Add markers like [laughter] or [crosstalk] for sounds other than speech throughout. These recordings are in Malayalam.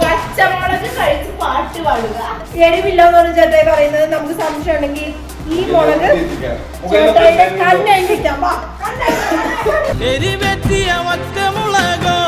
പച്ചമുളക് കഴിച്ച് പാട്ട് പാടുക. എരിവില്ല എന്ന് പറഞ്ഞ ചേട്ടായി പറയുന്നത് നമുക്ക് സംശയം ഈ മുളക് ചേട്ടായിന്റെ വാ എരിവെത്തിയ പെണ്ണെ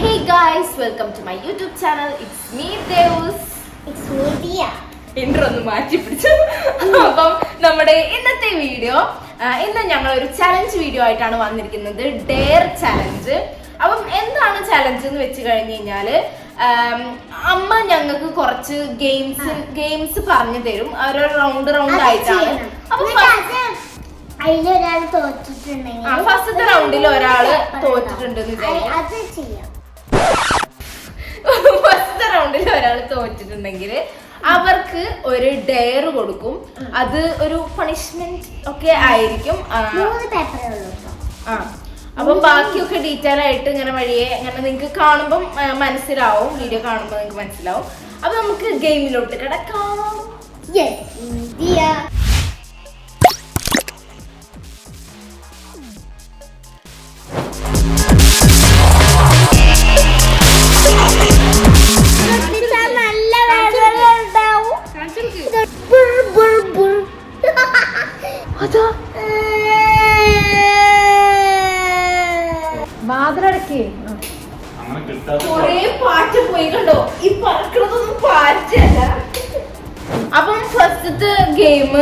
hey guys welcome to my YouTube channel it's me Devus it's media intro ഒന്ന് മാറ്റി പിടിച്ചു. അപ്പം നമ്മുടെ ഇന്നത്തെ വീഡിയോ ഇന്ന് ഞങ്ങൾ ഒരു ചലഞ്ച് വീഡിയോ ആയിട്ടാണ് വന്നിരിക്കുന്നത്. ഡെയർ ചലഞ്ച് അപ്പം എന്താണ് ചലഞ്ച് എന്ന് വെച്ച് കഴിഞ്ഞ് കഴിഞ്ഞാൽ അമ്മ ഞങ്ങൾക്ക് കുറച്ച് ഗെയിംസ് ഗെയിംസ് പറഞ്ഞു തരും. ഓരോ റൗണ്ട് റൗണ്ട് ആയിട്ടാണ്. അപ്പൊ അതിലൊരാൾ തോറ്റിട്ടുണ്ടെങ്കിൽ ഫസ്റ്റത്തെ റൗണ്ടിൽ ഒരാൾ തോറ്റിട്ടുണ്ട് അത് ചെയ്യാം. ഫസ്റ്റ് റൗണ്ടിൽ ഒരാൾ തോറ്റിട്ടുണ്ടെങ്കിൽ അവർക്ക് ഒരു ഡെയർ കൊടുക്കും. അത് ഒരു പണിഷ്മെന്റ് ഒക്കെ ആയിരിക്കും. ആ, അപ്പം ബാക്കിയൊക്കെ ഡീറ്റെയിൽ ആയിട്ട് ഇങ്ങനെ വഴിയെ ഇങ്ങനെ നിങ്ങക്ക് കാണുമ്പം മനസ്സിലാവും. വീഡിയോ കാണുമ്പോൾ നിങ്ങക്ക് മനസ്സിലാവും. അപ്പൊ നമുക്ക് ഗെയിമിലോട്ട് കിടക്കാം. ഗെയിം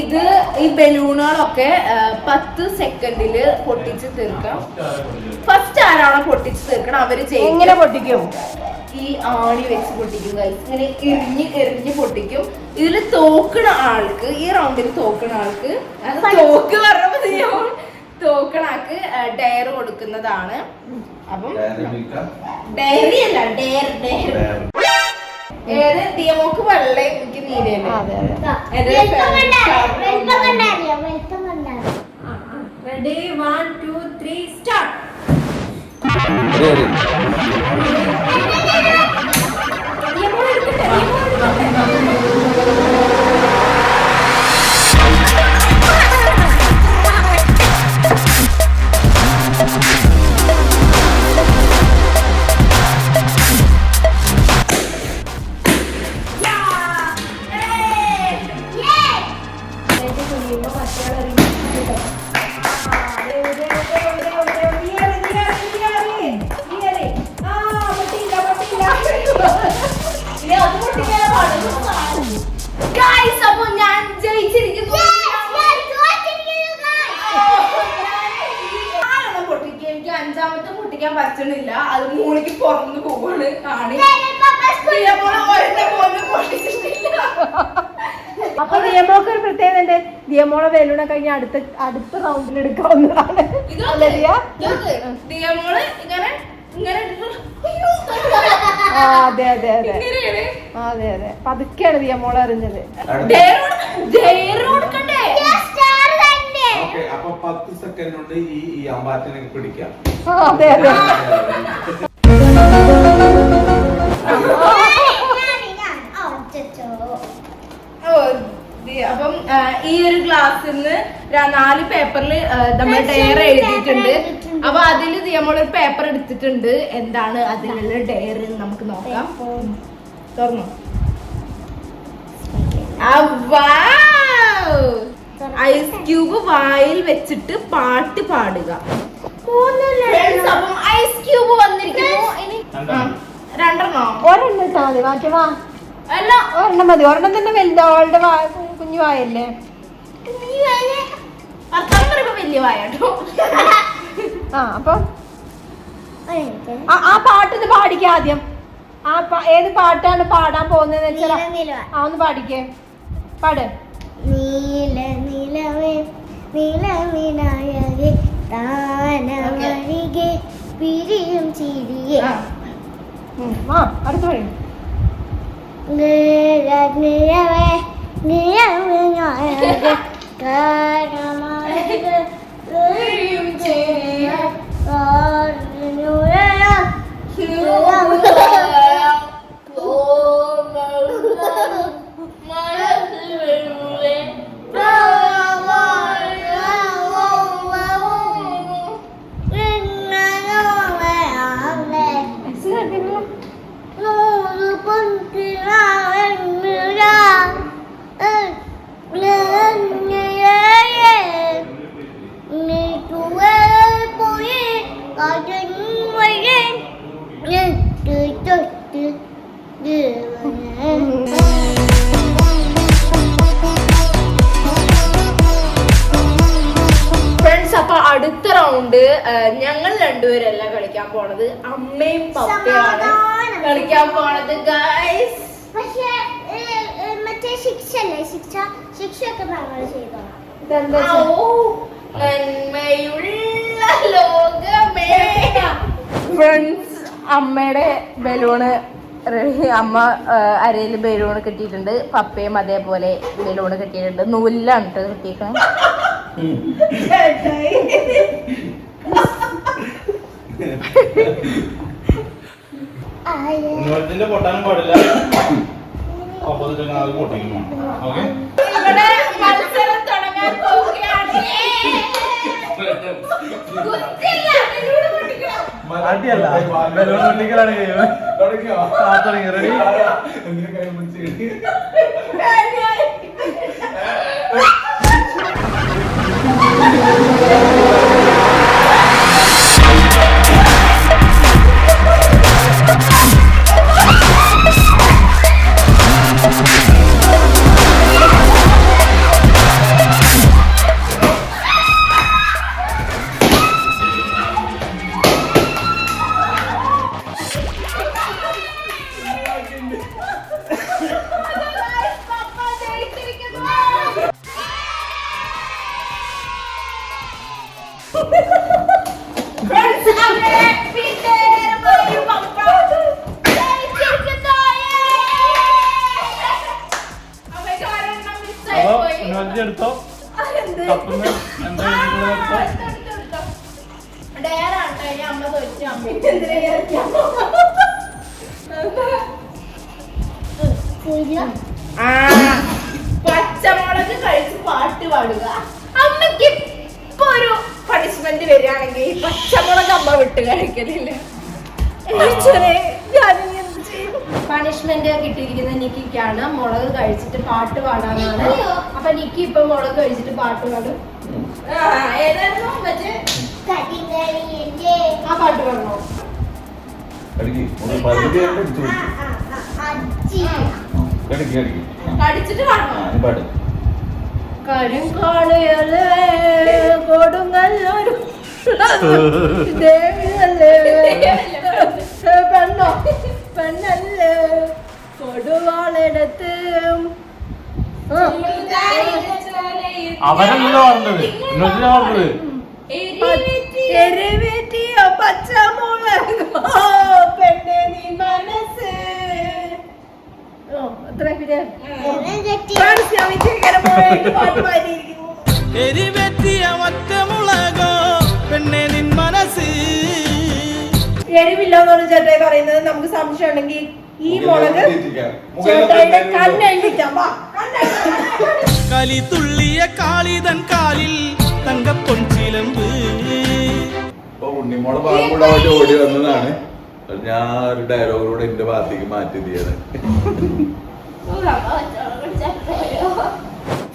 ഇത് ഈ ബലൂണുകളൊക്കെ ആ, പത്ത് സെക്കൻഡിൽ പൊട്ടിച്ച് തീർക്കാം. ഫസ്റ്റ് ആരാണോ പൊട്ടിച്ച് തീർക്കണം അവർ ചെയ്യും എങ്ങനെ പൊട്ടിക്കും? ഈ ആണി വെച്ച് പൊട്ടിക്കും guys. ഇങ്ങനെ എറിഞ്ഞ് എറിഞ്ഞ് പൊട്ടിക്കും. ഇതിൽ തോക്കണ ആൾക്ക് ഈ റൗണ്ടിൽ തോക്കണ ആൾക്ക് അത് തോക്ക് പറഞ്ഞപ്പോ ദൈവം, തോക്കണ ആൾക്ക് ഡയർ കൊടുക്കുന്നതാണ്. അപ്പം ഡയറി അല്ല ഡയർ ഡയർ ഏത്? ദിയമോക്ക് വെള്ളയും എനിക്ക് നീലയല്ലേ അതെ അതെ. Ready one two three start പറ്റണില്ല. അത് മൂളിക്ക് പുറന്നു പോവാണ്. കാണി അപ്പൊ ദിയമോക്ക് ഒരു പ്രത്യേകത ഉണ്ട്. ദിയമോളെ വേലൂടെ കഴിഞ്ഞ അടുത്ത അടുത്ത റൗണ്ടിൽ എടുക്കാവുന്നതാണ് അല്ലേ ദിയ? ഇങ്ങനെ ഇങ്ങനെ അയ്യോ. ആ അതെ അതെ അതെ. ഇങ്ങനെയാണ്. ആ, അതെ അതെ. പതുക്കെയാണ് ദിയമോളെ അറിഞ്ഞത് ഓക്കെ അപ്പൊ പത്ത് സെക്കൻഡ് കൊണ്ട് ഈ ഈ അമ്പാറ്റിനെ പിടിക്കാം. ആ, അതെ അതെ. അപ്പം ഈ ഒരു ക്ലാസ്സിൽ നിന്ന് നാല് പേപ്പറിൽ നമ്മൾ ഡെയർ എഴുതിയിട്ടുണ്ട്. അപ്പൊ അതിൽ നമ്മളൊരു പേപ്പർ എടുത്തിട്ടുണ്ട്. എന്താണ് അതിലുള്ള ഡെയർ നമുക്ക് നോക്കാം. തുറന്നു. ഐസ് ക്യൂബ് വായിൽ വെച്ചിട്ട് പാട്ട് പാടുക. ഐസ് ക്യൂബ് വന്നിരിക്കുന്നു. ഇനി രണ്ടെണ്ണോ. ഒരെണ്ണം ഇട്ടാ മതി. ബാക്കി വാ. അല്ല. ഒരെണ്ണം മതി. ഒരെണ്ണം തന്നെ വലുതാ. അവളുടെ കുഞ്ഞു വായല്ലേ. പറയുമ്പോ വലിയ വായാട്ടോ ആ അപ്പൊ? ആ- ആ പാട്ട് ഇത് പാടിക്ക ആദ്യം. ആ ഏത് പാട്ടാണ് പാടാൻ പോകുന്നത് വെച്ചാൽ ആ ഒന്ന് പാടിക്കേ. പാട്. നീല നിലവിനായകെ താനമരികെ പിരിയും ചിരിയെ. അടുത്ത പറയും. നിലവേ നിലവിനായകെ [laughs] കളിക്കാൻ പോണത് ഗൈസ് പക്ഷേ മറ്റേ ശിക്ഷ അല്ലേ ശിക്ഷ ശിക്ഷയൊക്കെ ഞങ്ങൾ ചെയ്തോളാം നന്മയുള്ള ലോകമേ. ഫ്രണ്ട്സ് അമ്മയുടെ ബലൂണ് അമ്മ അരയിൽ ബലൂണ് കിട്ടിയിട്ടുണ്ട്. പപ്പയും അതേപോലെ ബലൂണ് കിട്ടിയിട്ടുണ്ട്. നൂലിലാണ് കേട്ടോ [laughs] നിങ്ങളത്തിന്റെ പൊട്ടാനും പാടില്ല. ഓപ്പോസിറ്റ് അത് പൊട്ടിക്കും ഓക്കെ? ഇവിടെ മത്സരം തുടങ്ങാൻ പോവുകയാണ്. കുത്തിയില്ല, ബലൂണ് പൊട്ടിക്കണം. അടിയല്ല. ബലൂൺ പൊട്ടിക്കലാണ് തുടങ്ങി റെഡി എന്തിനു കൈ പിടിച്ച്? ഇനി അമ്മ തോറ്റു. അമ്മയ്ക്ക് ആ, പച്ചമുളക് കഴിച്ച് പാട്ട് പാടുക. അമ്മയ്ക്ക് ഇപ്പൊ ഒരു പണിഷ്മെന്റ് വരികയാണെങ്കിൽ ഈ പച്ചമുളക് അമ്മ വിട്ട് കഴിക്കലില്ല. പണിഷ്മെന്റ് കിട്ടിയിരിക്കുന്നത് നിക്കിക്കാണ്. മുളക് കഴിച്ചിട്ട് പാട്ട് പാടാനാണ്. അപ്പൊ നിക്കി ഇപ്പൊ മുളക് കഴിച്ചിട്ട് പാട്ട് പാടും. ആ, ഏതായിരുന്നു? മറ്റേ ആ പാട്ട് കടിക്ക്. കടിച്ചിട്ട് പാട്ട് കൊടുങ്ങല്ലൊരു. ദേവിയല്ലേ? പെണ്ണോ? പെണ്ണല്ലേ? കൊടുവാളെടുത്ത്. അവരല്ലോ പറഞ്ഞത്. ഉന്നോജിനാ പറഞ്ഞത്. എരിവേറ്റിയ പച്ചമുളകോ. പെണ്ണെ നീ മനസ്സ്. എരിവെത്തിയ ഒറ്റമുളകോ പെണ്ണെ നിൻ മനസ്സ്. എരിവില്ല എന്ന് പറഞ്ഞ ചേട്ടായി പറയുന്നത് നമുക്ക് സംശയം ഉണ്ടെങ്കിൽ ഈ മുളക് ചേട്ടായിയുടെ കണ്ണഴിക്കാം കലി കളി തുള്ളിയ കാളിതൻ കാലിൽ തങ്കപ്പൊൻചിലമ്പ് ഇപ്പൊ കൂടെ അവിടെ ഓടി വന്നതാണ്. ഞാൻ ഒരു ഡയലോഗിലൂടെ എന്റെ ഭാഗത്തേക്ക് മാറ്റി തീയത്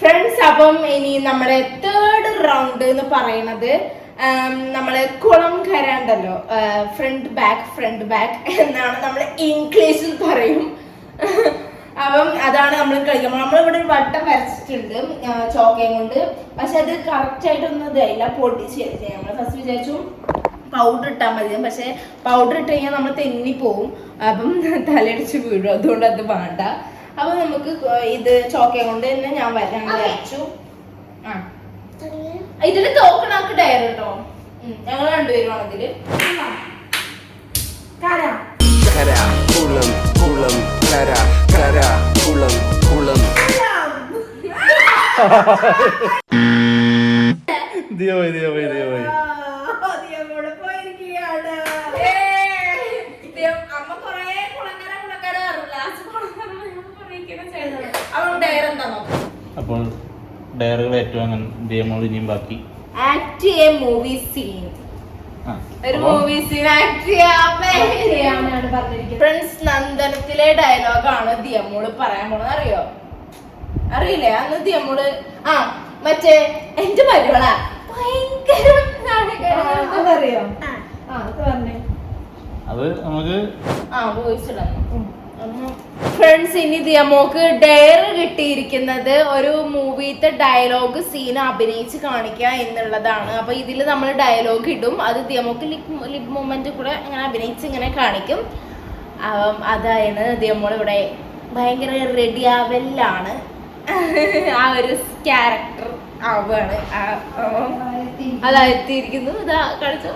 ഫ്രണ്ട്സ് [laughs] അപ്പം ഇനി നമ്മുടെ തേർഡ് റൗണ്ട് എന്ന് പറയുന്നത് നമ്മൾ കുളം കര ഉണ്ടല്ലോ ഫ്രണ്ട് ബാക്ക് ഫ്രണ്ട് ബാക്ക് എന്നാണ് നമ്മൾ ഇംഗ്ലീഷിൽ പറയും. [laughs] അപ്പം അതാണ് നമ്മൾ കളിക്കുന്നത് നമ്മളിവിടെ ഒരു വട്ടം വരച്ചിട്ടുണ്ട് ചോക്കയും കൊണ്ട്. പക്ഷെ അത് കറക്റ്റ് ആയിട്ടൊന്നും ഇതായില്ല. പൊട്ടിച്ച് നമ്മൾ ഫസ്റ്റ് വിചാരിച്ചു പൗഡർ ഇട്ടാൽ മതി. പക്ഷെ പൗഡർ ഇട്ട് കഴിഞ്ഞാൽ നമ്മൾ തെന്നി പോവും. അപ്പം [laughs] തലയടിച്ച് വീഴും. അതുകൊണ്ട് അത് വേണ്ട. അപ്പൊ നമുക്ക് ഇത് ചോക്ക കൊണ്ട് തന്നെ ഞാൻ വരാൻ വിചാരിച്ചു ആ. ഇതിൽ തോക്കണാക്ക് ടയർ കേട്ടോ ഞങ്ങൾ രണ്ടുപേരും ഇതിൽ. കുളം കുളം കര കുളം കുളം [laughs] അപ്പോൾ ഡയറികൾ ഏറ്റവും അങ്ങനെ ദിയമോൾ ഇനിയും ബാക്കി. ആക്ട് എ മൂവി സീൻ ആ, ഒരു മൂവി സീൻ ആക്ട് ചെയ്യാനാണ് പറഞ്ഞിരിക്കുന്നത്. ഫ്രണ്ട്സ് നന്ദനത്തിലെ ഡയലോഗാണ് ദിയമ്മോൾ പറയാൻ പോണത്. അറിയോ? അറിയില്ലേ? അന്ന് ദിയമ്മോൾ ആ മറ്റേ എന്റെ മരുവള ഭയങ്കര. അതറിയോ? അത് നമുക്ക് ആ വോയിസ് ഇടണം ഫ്രണ്ട്സ് ഇനി ദിയമോക്ക് ഡയർ കിട്ടിയിരിക്കുന്നത് ഒരു മൂവിത്തെ ഡയലോഗ് സീൻ അഭിനയിച്ച് കാണിക്കുക എന്നുള്ളതാണ്. അപ്പൊ ഇതിൽ നമ്മൾ ഡയലോഗ് ഇടും. അത് ദിയമോക്ക് ലിപ് ലിപ് മൂവ്മെന്റ് കൂടെ അങ്ങനെ അഭിനയിച്ച് ഇങ്ങനെ കാണിക്കും. അതായത് ദിയമോൾ ഇവിടെ ഭയങ്കര റെഡി ആവലാണ്. ആ ഒരു ക്യാരക്ടർ ആവുകയാണ്. അതായത് ഇരിക്കുന്നു ഇതാ കളിച്ചു.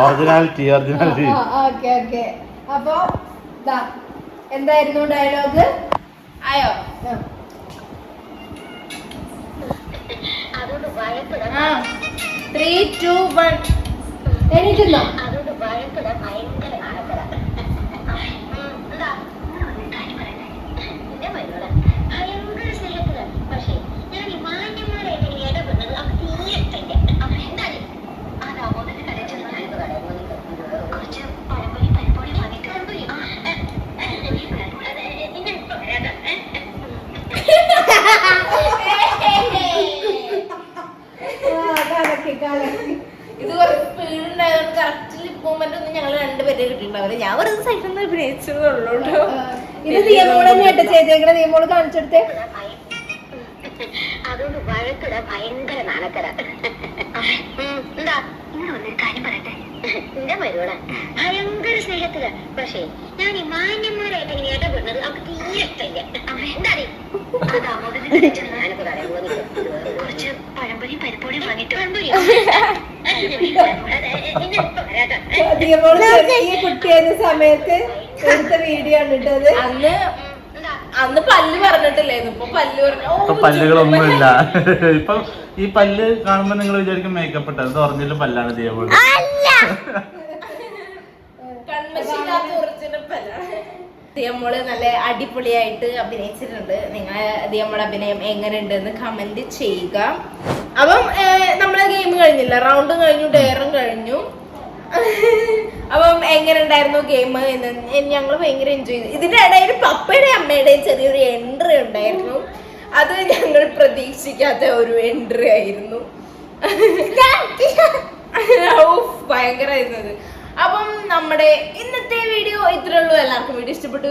ഒറിജിനാലിറ്റി ഒറിജിനാലിറ്റി ഓക്കെ ഓക്കെ അപ്പോ ദാ എന്തായിരുന്നു ഡയലോഗ് ആയോ? ത്രീ ടു വൺ എണീറ്റുന്നോ രണ്ടുപേരെ കിട്ടിയിട്ടുണ്ടാവില്ല ഞാൻ ഒരു സൈഡിൽ നിന്ന് അഭിനയിച്ചതേ ഉള്ളൂ ഇത് ചെയ്തേക്കണ. കാണിച്ചെടുത്തേ. [laughs] അതുകൊണ്ട് വഴക്കിട ഭയങ്കര നാണക്കര എന്താ? ഇങ്ങനെ വന്നൊരു കാര്യം പറയട്ടെ. എന്റെ മരുവള ഭയങ്കര സ്നേഹത്തില. പക്ഷേ ഞാൻ ഈ മാന്യന്മാരായിട്ട് ഇങ്ങനെ ഇടപെടുന്നത് അവർക്ക് തീരെ ഇഷ്ടമില്ല. എന്താ അറിയാം [laughs] കടയിൽ പോകുന്നില്ല. കുറച്ച് പഴംപൊരിയും പരിപ്പൊടി വാങ്ങിയിട്ട് പഴംപൊരി [laughs] ചെറിയ കുട്ടിയായിരുന്ന സമയത്ത് എടുത്ത വീഡിയോ ആണ് ഇട്ടത് അന്ന് അന്ന് പല്ല് പറഞ്ഞിട്ടില്ലായിരുന്നു. ഇപ്പൊ പല്ല് പറഞ്ഞു ഓ, ഇപ്പൊ പല്ലുകളൊന്നുമില്ല. ഇപ്പൊ ഈ പല്ല് കാണുമ്പോ നിങ്ങൾ വിചാരിക്കും മേക്കപ്പ് ഇട്ടത്. ഒറിജിനൽ പല്ലാണ് ദിയമോൾ ദിയമ്മൾ നല്ല അടിപൊളിയായിട്ട് അഭിനയിച്ചിട്ടുണ്ട്. നിങ്ങൾ ദിയമ്മളെ അഭിനയം എങ്ങനെയുണ്ട് എന്ന് കമന്റ് ചെയ്യുക. അപ്പം നമ്മളെ ഗെയിം കഴിഞ്ഞില്ല. റൗണ്ടും കഴിഞ്ഞു ഡെയറും കഴിഞ്ഞു. അപ്പം എങ്ങനെ ഉണ്ടായിരുന്നു ഗെയിം എന്ന് ഞങ്ങൾ ഭയങ്കര എൻജോയ് ചെയ്തു. ഇതിന്റെ ഇടയിൽ പപ്പയുടെ അമ്മയുടെയും ചെറിയൊരു എൻട്രി ഉണ്ടായിരുന്നു. അത് ഞങ്ങൾ പ്രതീക്ഷിക്കാത്ത ഒരു എൻട്രി ആയിരുന്നു. [laughs] ഭയങ്കരമായിരുന്നു ഭയങ്കരമായിരുന്നത് അപ്പം നമ്മുടെ ഇന്നത്തെ വീഡിയോ ഇത്രേ ഉള്ളൂ. എല്ലാവർക്കും വീഡിയോ ഇഷ്ടപ്പെട്ടു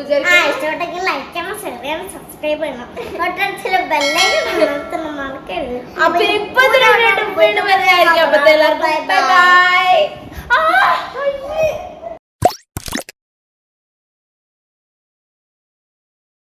ഇഷ്ടപ്പെട്ടെങ്കിൽ ലൈക്ക് ചെയ്യണം ഷെയർ ചെയ്യണം സബ്സ്ക്രൈബ് ചെയ്യണം. തൊട്ടടുത്തുള്ള ബെല്ലൈക്കൺ മറക്കരുത്. അപ്പൊ ഇപ്പൊ വീണ്ടും വരുന്നതായിരിക്കും അപ്പത്തെ എല്ലാവർക്കും ബൈ ബൈ